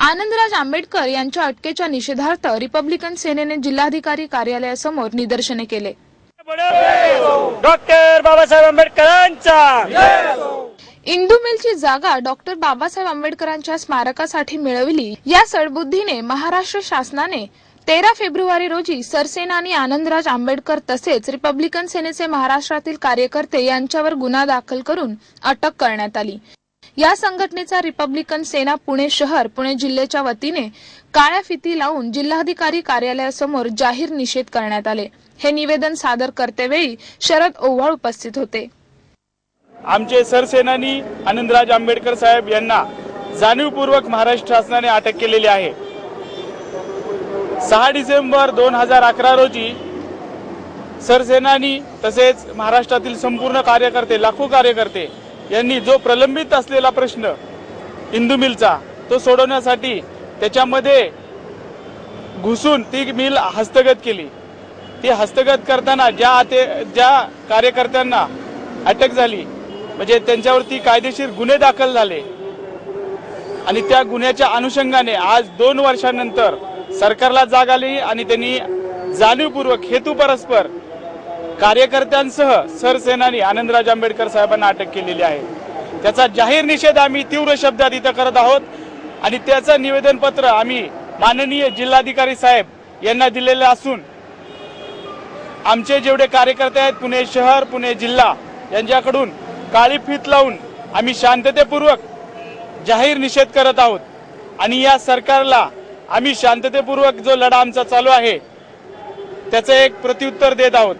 आनंदराज आंबेडकर यांच्या अटकेच्या निषेधार्थ रिपब्लिकन सेनेने जिल्हाधिकारी कार्यालयासमोर निदर्शने केले. डॉक्टर बाबासाहेब आंबेडकरांचा! इंदू मिलची जागा डॉक्टर बाबासाहेब आंबेडकरांच्या स्मारकासाठी मिळवली. या सडबुद्धीने महाराष्ट्र शासनाने तेरा फेब्रुवारी रोजी सरसेनानी आनंदराज आंबेडकर तसेच रिपब्लिकन सेनेचे महाराष्ट्रातील कार्यकर्ते यांच्यावर गुन्हा दाखल करून अटक करण्यात आली. या संघटनेचा रिपब्लिकन सेना पुणे शहर पुणे जिल्ह्याच्या वतीने काळ्या फिती लावून जिल्हाधिकारी कार्यालयासमोर जाहीर निषेध करण्यात आले. हे निवेदन सादर करतेवेळी शरद ओव्हाळ उपस्थित होते. आमचे सरसेनानी आनंदराज आंबेडकर साहेब यांना जाणीवपूर्वक महाराष्ट्र शासनाने अटक केलेली आहे. सहा डिसेंबर दोन हजार अकरा रोजी सरसेनानी तसेच महाराष्ट्रातील संपूर्ण कार्यकर्ते लाखो कार्यकर्ते यांनी जो प्रलंबित असलेला प्रश्न इंदू मिलचा तो सोडवण्यासाठी त्याच्यामध्ये घुसून ती मिल हस्तगत केली. ती हस्तगत करताना ज्या आते ज्या कार्यकर्त्यांना अटक झाली म्हणजे त्यांच्यावरती कायदेशीर गुन्हे दाखल झाले आणि त्या गुन्ह्याच्या अनुषंगाने आज दोन वर्षानंतर सरकारला जाग आली आणि त्यांनी जाणीवपूर्वक हेतू परस्पर कार्यकर्त्यांसह सरसेनानी आनंदराज आंबेडकर साहेबांना अटक केलेली आहे. त्याचा जाहीर निषेध आम्ही तीव्र शब्दात इथं करत आहोत आणि त्याचं निवेदनपत्र आम्ही माननीय जिल्हाधिकारी साहेब यांना दिलेलं असून आमचे जेवढे कार्यकर्ते आहेत पुणे शहर पुणे जिल्हा यांच्याकडून काळी फीत लावून आम्ही शांततेपूर्वक जाहीर निषेध करत आहोत. आणि या सरकारला आम्ही शांततेपूर्वक जो लढा आमचा चालू आहे त्याचं एक प्रत्युत्तर देत आहोत.